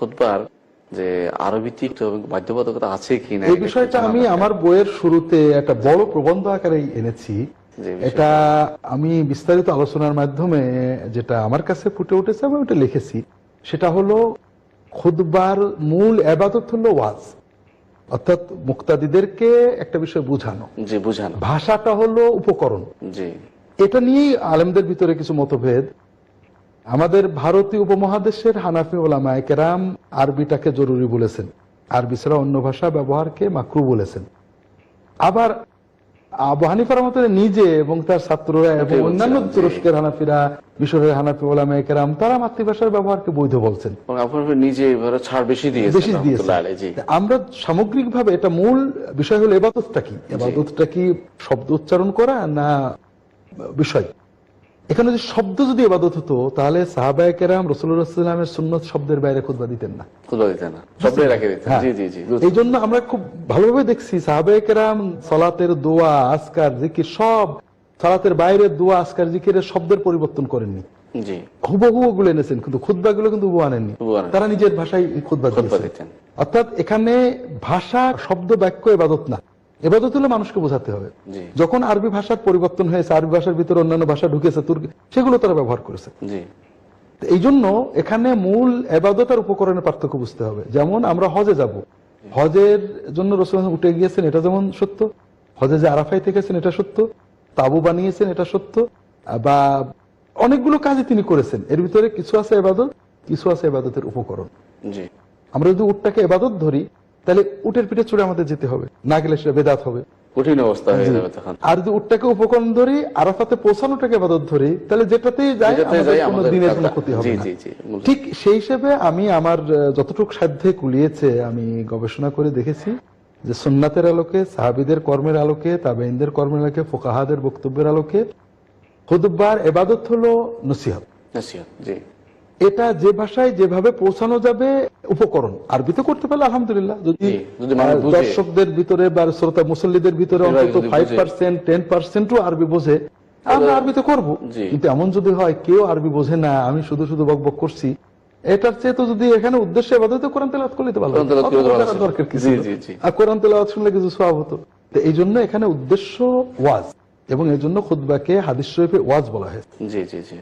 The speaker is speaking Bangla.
খুতবার যে আরবিতে বাধ্যবাধকতা আছে কি না এই বিষয়টা আমি আমার বইয়ের শুরুতে একটা বড় প্রবন্ধ আকারে এনেছি। এটা আমি বিস্তারিত আলোচনার মাধ্যমে যেটা আমার কাছে ফুটে উঠেছে আমি ওটা লিখেছি। সেটা হলো খুদবার মূল আবাদত হলো ওয়াজ। অর্থাৎ মুক্তাদিদেরকে একটা বিষয় বোঝানো। জি বুঝানো। ভাষাটা হলো উপকরণ। জি। এটা নিয়েই আলেমদের ভিতরে কিছু মতভেদ। আমাদের ভারতীয় উপমহাদেশের হানাফি ওলামায় কেরাম আরবিটাকে জরুরি বলেছেন। আরবি ছাড়া অন্য ভাষা ব্যবহারকে মাকরু বলেছেন। আবার আবু হানিফার মতো নিজে এবং তার ছাত্ররা এবং অন্যান্য তুরস্কের হানাফিরা মিশরের হানাফি ওলামায় কেরাম তারা মাতৃভাষার ব্যবহারকে বৈধ বলছেন। নিজে ছাড় বেশি বেশি দিয়েছে রহমতুল্লাহ আমরা সামগ্রিকভাবে এটা মূল বিষয় হলো এবাদতটা কি? এবাদতটা কি শব্দ উচ্চারণ করা না বিষয়? এখানে যদি শব্দ যদি এবাদত হতো তাহলে সাহাবায় কেরাম রসুল্লাহামের সুন্নত শব্দের বাইরে খুদবা দিতেন না। খুদবা দিতেন না। সবটাই রাখে দিতেন। হ্যাঁ। এই জন্য আমরা খুব ভালোভাবে দেখছি সাহাবায় কেরাম সলাতের দোয়া আসকার জিকির সব সালাতের বাইরে দোয়া আসকার জিকিরের শব্দের পরিবর্তন করেননি। হুবহু ওগুলো এনেছেন কিন্তু খুদ্া গুলো কিন্তু হুবহু আনেননি। তারা নিজের ভাষায় খুদ্া দিতেন। অর্থাৎ এখানে ভাষা শব্দ বাক্য এবাদত না। এবাদত হলে মানুষকে বোঝাতে হবে। যখন আরবি ভাষার পরিবর্তন হয়েছে আরবি ভাষার ভিতরে অন্যান্য ভাষা ঢুকেছে তুর্কি সেগুলো তারা ব্যবহার করেছে। এই জন্য এখানে মূল এবাদত আর উপকরণের পার্থক্য বুঝতে হবে। যেমন আমরা হজে যাব। হজের জন্য রসুল উঠে গিয়েছেন এটা যেমন সত্য। হজে যে আরাফাই থেকেছেন এটা সত্য। তাবু বানিয়েছেন এটা সত্য। বা অনেকগুলো কাজই তিনি করেছেন। এর ভিতরে কিছু আছে এবাদত কিছু আছে এবাদতের উপকরণ। আমরা যদি উটটাকে এবাদত ধরি তাহলে উটের পিঠে চড়ে আমাদের যেতে হবে। না গেলে সেটা বেদাত হবে। কঠিন অবস্থা হয়ে যাবে তখন। আর যদি উটটাকে উপকরণ ধরি আরাফাতে পৌঁছানোটাকে এবাদত ধরি তাহলে যেটাতেই যাই যেটাতে আমাদের যাই কোনো দিনের কোনো ক্ষতি হবে না। জি জি মূল- ঠিক সেই হিসেবে আমি আমার যতটুকু সাধ্যে কুলিয়েছে আমি গবেষণা করে দেখেছি যে সুন্নাতের আলোকে সাহাবিদের কর্মের আলোকে তাবেইনদের কর্মের আলোকে ফোকাহাদের বক্তব্যের আলোকে খুদবার এবাদত হলো নসিহত। নসিহত, জি। এটা যে ভাষায় যেভাবে পৌঁছানো যাবে উপকরণ। আরবিতে করতে পারলে আলহামদুলিল্লাহ। যদি। দর্শকদের ভিতরে বা শ্রোতা মুসল্লিদের ভিতরে অন্তত ফাইভ পার্সেন্ট টেন পার্সেন্টও আরবি বোঝে আমরা আরবিতে করব। কিন্তু এমন যদি হয় কেউ আরবি বোঝে না আমি শুধু শুধু বক বক করছি। এটার চেয়ে তো যদি এখানে উদ্দেশ্যে এবাদত কোরআন তেলাওয়াত করলে তো ভালো দরকার কি জি, ছিল? জি, জি। আর কোরআন তেলাওয়াত শুনলে কিছু সওয়াব হতো। তো এই জন্য এখানে উদ্দেশ্য ওয়াজ। এবং এই জন্য খুতবাকে হাদিস শরীফে ওয়াজ বলা হয়েছে। জি জি জি।